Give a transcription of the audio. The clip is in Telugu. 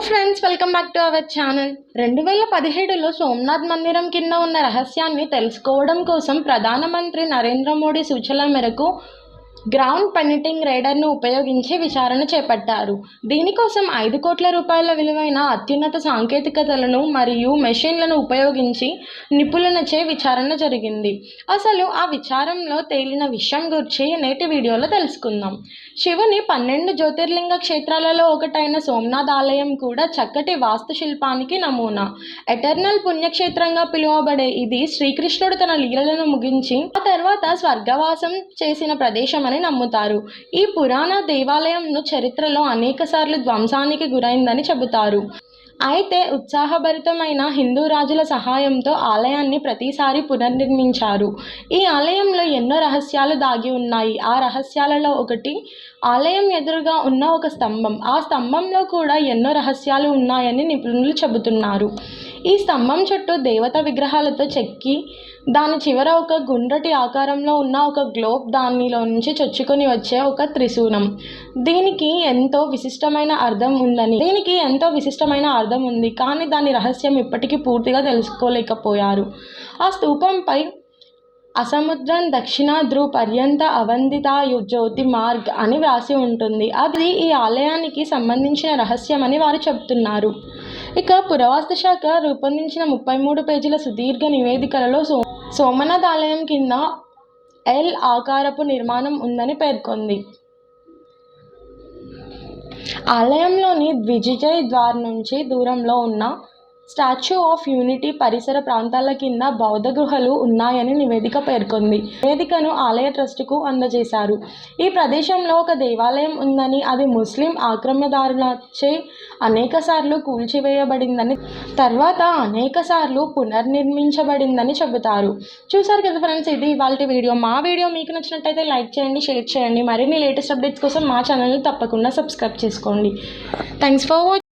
Friends welcome back to our channel రెండు వేల పదిహేడులో సోమనాథ్ మందిరం కింద ఉన్న రహస్యాన్ని తెలుసుకోవడం కోసం ప్రధానమంత్రి నరేంద్ర మోడీ సూచనల మేరకు గ్రౌండ్ పెనిటింగ్ రేడర్ను ఉపయోగించి విచారణ చేపట్టారు. దీనికోసం ఐదు కోట్ల రూపాయల విలువైన అత్యున్నత సాంకేతికతలను మరియు మెషిన్లను ఉపయోగించి నిపుణులచే విచారణ జరిగింది. అసలు ఆ విచారంలో తేలిన విషయం గురించి నేటి వీడియోలో తెలుసుకుందాం. శివుని పన్నెండు జ్యోతిర్లింగ క్షేత్రాలలో ఒకటైన సోమనాథ్ ఆలయం కూడా చక్కటి వాస్తుశిల్పానికి నమూనా. ఎటర్నల్ పుణ్యక్షేత్రంగా పిలువబడే ఇది శ్రీకృష్ణుడు తన లీలలను ముగించి ఆ తర్వాత స్వర్గవాసం చేసిన ప్రదేశం ప్రదేశమని నమ్ముతారు. ఈ పురాణ దేవాలయంను చరిత్రలో అనేకసార్లు ధ్వంసానికి గురైందని చెబుతారు. అయితే ఉత్సాహభరితమైన హిందూ రాజుల సహాయంతో ఆలయాన్ని ప్రతిసారి పునర్నిర్మించారు. ఈ ఆలయంలో ఎన్నో రహస్యాలు దాగి ఉన్నాయి. ఆ రహస్యాలలో ఒకటి ఆలయం ఎదురుగా ఉన్న ఒక స్తంభం. ఆ స్తంభంలో కూడా ఎన్నో రహస్యాలు ఉన్నాయని నిపుణులు చెబుతున్నారు. ఈ స్తంభం చుట్టూ దేవత విగ్రహాలతో చెక్కి దాని చివర ఒక గుండ్రటి ఆకారంలో ఉన్న ఒక గ్లోబ్ దానిలో నుంచి చొచ్చుకొని వచ్చే ఒక త్రిశూలం. దీనికి ఎంతో విశిష్టమైన అర్థం ఉందని దీనికి ఎంతో విశిష్టమైన అర్థం ఉంది కానీ దాని రహస్యం ఇప్పటికీ పూర్తిగా తెలుసుకోలేకపోయారు. ఆ స్తూపంపై అసముద్రం దక్షిణ ధ్రువ పర్యంత అవందిత జ్యోతి మార్గ్ అని వ్రాసి ఉంటుంది. అది ఈ ఆలయానికి సంబంధించిన రహస్యం అని వారు చెప్తున్నారు. ఇక పురావస్తు శాఖ రూపొందించిన ముప్పై మూడు పేజీల సుదీర్ఘ నివేదికలలో సో సోమనాథ్ ఆలయం కింద ఎల్ ఆకారపు నిర్మాణం ఉందని పేర్కొంది. ఆలయంలోని ద్విజిజయ్ ద్వార్ నుంచి దూరంలో ఉన్న స్టాచ్యూ ఆఫ్ యూనిటీ పరిసర ప్రాంతాల కింద బౌద్ధ గుహలు ఉన్నాయని నివేదిక పేర్కొంది. నివేదికను ఆలయ ట్రస్టుకు అందజేశారు. ఈ ప్రదేశంలో ఒక దేవాలయం ఉందని అది ముస్లిం ఆక్రమ్యదారులచే అనేకసార్లు కూల్చివేయబడిందని తర్వాత అనేకసార్లు పునర్నిర్మించబడిందని చెబుతారు. చూసారు కదా ఫ్రెండ్స్ ఇది ఇవాళ వీడియో. మా వీడియో మీకు నచ్చినట్టయితే లైక్ చేయండి షేర్ చేయండి. మరిన్ని లేటెస్ట్ అప్డేట్స్ కోసం మా ఛానల్ని తప్పకుండా సబ్స్క్రైబ్ చేసుకోండి. Thanks for watching